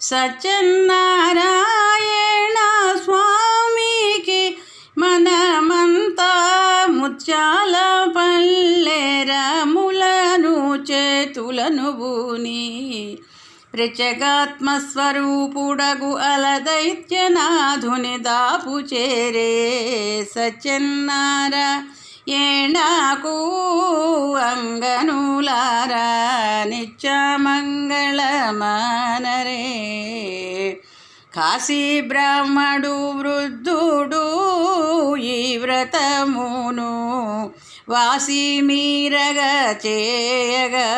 సత్యనారాయణ స్వామికి మనమంతా ముత్యాల పల్లెరములను చేతులను బూని ప్రత్యేగాత్మస్వరూపుడగు అలదైత్యనాథుని దాపు చేరే సత్యన్నార ఏణాకు అంగనులారా నిత్యమంగళమానరే. కాశీ బ్రాహ్మడు వృద్ధుడు ఈ వ్రతమును వాసి మీరగ చేయగా.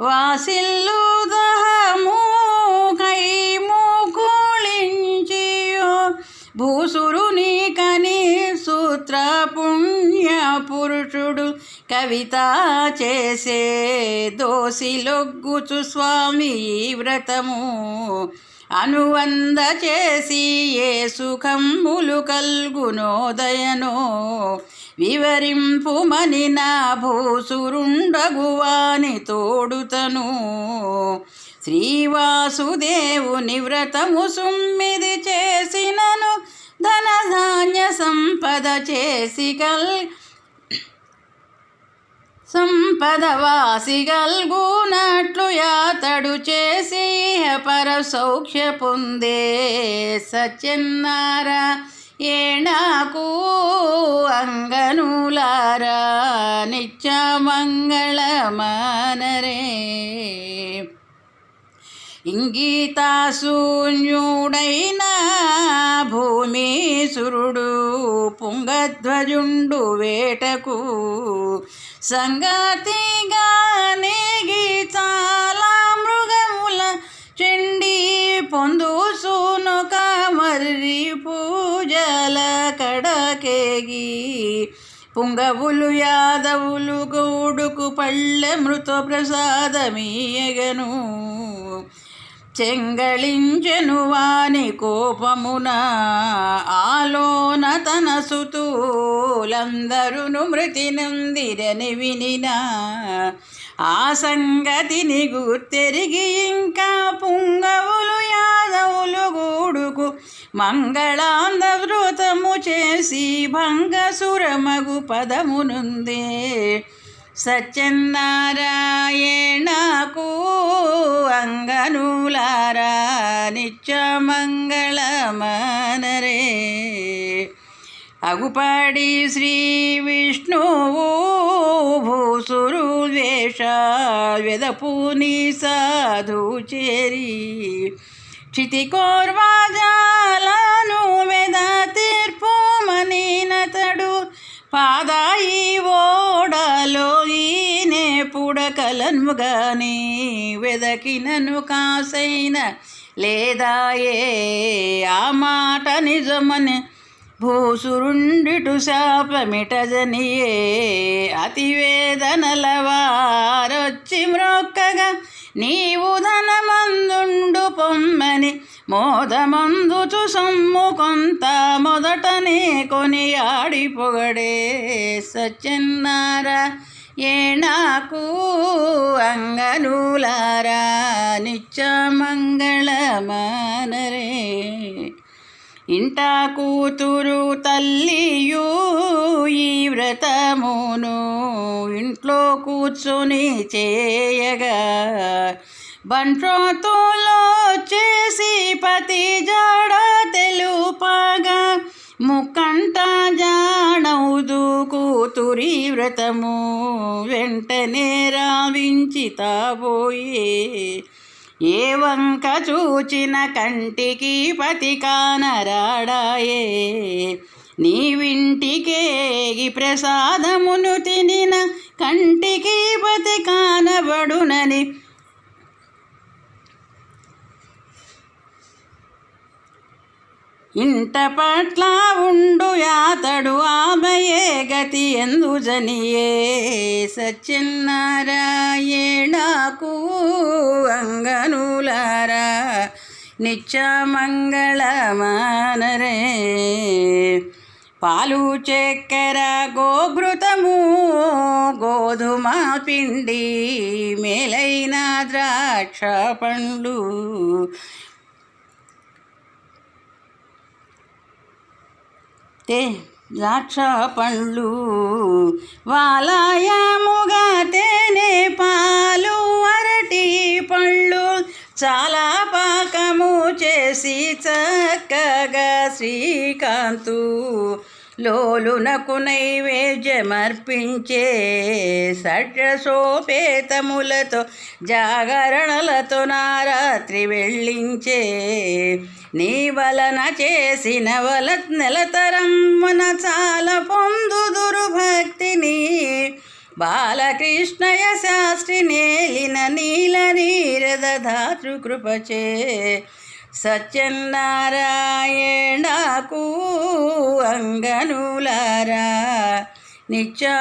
వాసిల్లు దహము కై మూకుళించియో భూసు కవిత చేసే దోసిలొగ్గుచు స్వామి వ్రతము. అనువంద చేసి ఏ సుఖంబులు కల్గునోదయనో. వివరింపుమని నా భూసురుండగువాని తోడుతను. శ్రీవాసుదేవుని వ్రతము సుమ్మిది చేసినను. ధనధాన్య సంపద చేసి కల్ సంపద యాతడు చేసి పర సౌఖ్య పొందే సత్యన్నార ఏణాకు అంగనులారా నిత్యమంగళమానరే. ఇంగీతాశూన్యుడైన భూమీసురుడు పుంగధ్వజుండు వేటకు సంగతిగా నేగి చాలా మృగముల చెండి పొందుసునుక మర్రి పూజల కడకేగి. పుంగవులు యాదవులు గౌడుకు పళ్ళె మృత ప్రసాదమీయగను చెంగళించెను వాని కోపమున ఆలోన తన సుతూలందరును మృతి నందిరని వినిన ఆ సంగతిని గుర్తెరిగి ఇంకా పుంగవులు యాదవులు గూడుకు మంగళాంధవృతము చేసి భంగసురమగు పదమునుందే సత్యనారాయణకు అంగనులారా నిత్యమంగళమనరే అగుపాడి శ్రీ విష్ణువు భూసురు ద్వేష వెదపూని సాధు చేరి. క్షితికోర్వాజాలను వెద తీర్పు మనీనతడు పాద పుడకలను వెదకినను కాసైన లేదాయే ఆ మాట నిజమని భూసురుండిటు శాపమిటజనియే అతివేదనల వారొచ్చి మ్రొక్కగా నీవు ధనమందుండు పొమ్మని మోదమందుచు సొమ్ము కొంత మొదటనే కొని ఆడి పొగడే సత్యన్నార ఏనాకు అంగనులారా నిత్యమంగళమానరే. ఇంట కూతురు తల్లియు ఈ వ్రతమును ఇంట్లో కూర్చొని చేయగా బంట్రోతులో చేసి పతి జా గౌరీ వ్రతము వెంటనే రావించి తాబోయే ఏ వంక చూచిన కంటికి పతికానరాడాయే నీ వింటికేగి ప్రసాదమును తినిన కంటికి పతి కానబడునని ఇంట పట్ల ఉండు ఎందు జనియే సత్యనారాయణకు అంగనులారా నిత్యమంగళమానరే. పాలు చక్కెర గోఘృతము గోధుమ పిండి మేలైన ద్రాక్ష పండ్లు. తే ద్రాక్ష పండ్లు వాలాయముగా తేనె పాలు అరటి పళ్ళు చాలా పాకము చేసి చక్కగా శ్రీకాంతు లోలునకు నైవేద్యమర్పించే షడ్రసోపేతములతో జాగరణలతో నారాత్రి వెళ్ళించే నీ వలన చేసిన వల నెలతరమున చాలా పొందుదురు భక్తిని బాలకృష్ణయ శాస్త్రి నేలిన నీల నీరద ధాతృకృపచే సత్యనారాయణకు అంగనులారా నిత్యమంగళమానరే